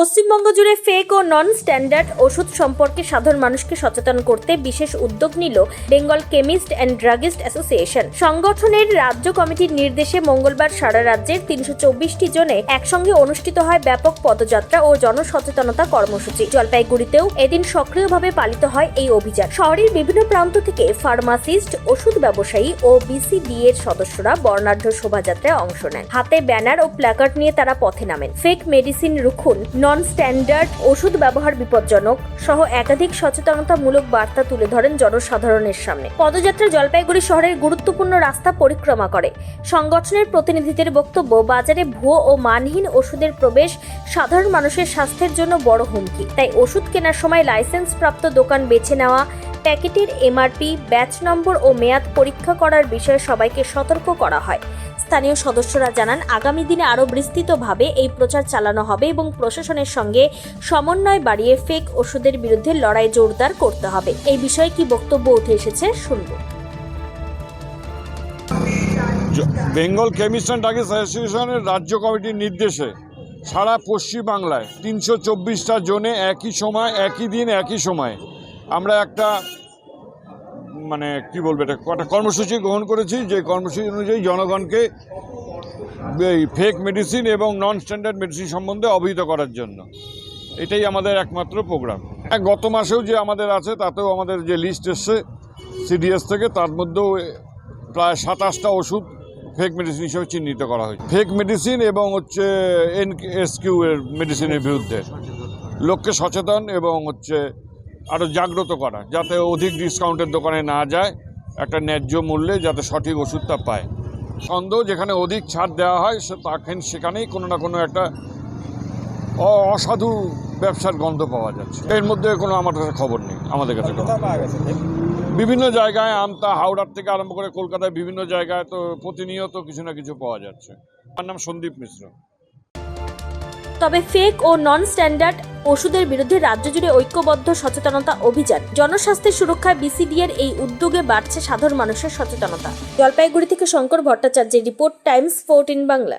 পশ্চিমবঙ্গ জুড়ে ফেক ও নন স্ট্যান্ডার্ড ওষুধ সম্পর্কে সাধারণ মানুষকে সচেতন করতে বিশেষ উদ্যোগ নিল Bengal chemist and druggist association. সংগঠনের রাজ্য কমিটির নির্দেশে মঙ্গলবার সারা রাজ্যের তিনশো চব্বিশটি জনে একসঙ্গে অনুষ্ঠিত হয় ব্যাপক পদযাত্রা ও জনসচেতনতা কর্মসূচি। জলপাইগুড়িতেও এদিন সক্রিয়ভাবে পালিত হয় এই অভিযান। শহরের বিভিন্ন প্রান্ত থেকে ফার্মাসিস্ট, ওষুধ ব্যবসায়ী ও বিসিডি এর সদস্যরা বর্ণাঢ্য শোভাযাত্রায় অংশ নেন। হাতে ব্যানার ও প্ল্যাকার্ড নিয়ে তারা পথে নামেন। ফেক মেডিসিন রুখুন নন স্ট্যান্ডার্ড ওষুধ ব্যবহার বিপজ্জনক সহ একাধিক সচেতনতামূলক বার্তা তুলে ধরেন জনসাধারণের সামনে। পদযাত্রা জলপাইগুড়ি শহরের গুরুত্বপূর্ণ রাস্তা পরিক্রমা করে। সংগঠনের প্রতিনিধিদের বক্তব্য, বাজারে ভুয়ো ও মানহীন ওষুধের প্রবেশ সাধারণ মানুষের স্বাস্থ্যের জন্য বড় হুমকি। তাই ওষুধ কেনার সময় লাইসেন্স প্রাপ্ত দোকান বেছে নেওয়া, প্যাকেটের এমআরপি, ব্যাচ নম্বর ও মেয়াদ পরীক্ষা করার বিষয়ে সবাইকে সতর্ক করা হয়। স্থানীয় সদস্যরা জানান, আগামী দিনে আরও বিস্তৃতভাবে এই প্রচার চালানো হবে এবং প্রশাসনের সঙ্গে সমন্বয় বাড়িয়ে ফেক ওষুধের বিরুদ্ধে লড়াই জোরদার করতে হবে। এই বিষয়ে কি বক্তব্য উঠে এসেছে শুনব। বেঙ্গল কেমিস্ট অ্যান্ড অ্যাসোসিয়েশনের রাজ্য কমিটির নির্দেশে সারা পশ্চিমবাংলায় তিনশো চব্বিশটা জোনে একই সময়, একই দিন, একই সময় আমরা একটা মানে কি বলব এটা, একটা কর্মসূচি গ্রহণ করেছি, যে কর্মসূচি অনুযায়ী জনগণকে এই ফেক মেডিসিন এবং নন স্ট্যান্ডার্ড মেডিসিন সম্বন্ধে অবহিত করার জন্য। এটাই আমাদের একমাত্র প্রোগ্রাম গত মাসেও যে আমাদের আছে, তাতেও আমাদের যে লিস্ট এসছে সিডিএস থেকে, তার মধ্যেও প্রায় সাতাশটা ওষুধ ফেক মেডিসিন হিসেবে চিহ্নিত করা হয়েছে। ফেক মেডিসিন এবং হচ্ছে এন এস কিউ এর মেডিসিনের বিরুদ্ধে। লোককে সচেতন এবং হচ্ছে আরও জাগ্রত করা যাতে অধিক ডিসকাউন্টের দোকানে না যায় একটা ন্যায্য মূল্যে যাতে সঠিক ওষুধটা পায়। সন্দেহ যেখানে অধিক ছাড় দেওয়া হয় সে তখন সেখানেই কোনো না কোনো একটা অ- অসাধু ব্যবসার গন্ধ পাওয়া যাচ্ছে। এর মধ্যে কোনো আমার কাছে খবর নেই আমাদের কাছে বিভিন্ন জায়গায় আমতা হাওড়ার থেকে আরম্ভ করে কলকাতায় বিভিন্ন জায়গায় তো প্রতিনিয়ত কিছু না কিছু পাওয়া যাচ্ছে। আমার নাম সন্দীপ মিশ্র। তবে ফেক ও নন স্ট্যান্ডার্ড ওষুধের বিরুদ্ধে রাজ্য জুড়ে ঐক্যবদ্ধ সচেতনতা অভিযান। জনস্বাস্থ্যের সুরক্ষায় বিসিডিএর এই উদ্যোগে বাড়ছে সাধারণ মানুষের সচেতনতা। জলপাইগুড়ি থেকে শঙ্কর ভট্টাচার্যের রিপোর্ট, টাইমস, ফোর্টিন বাংলা।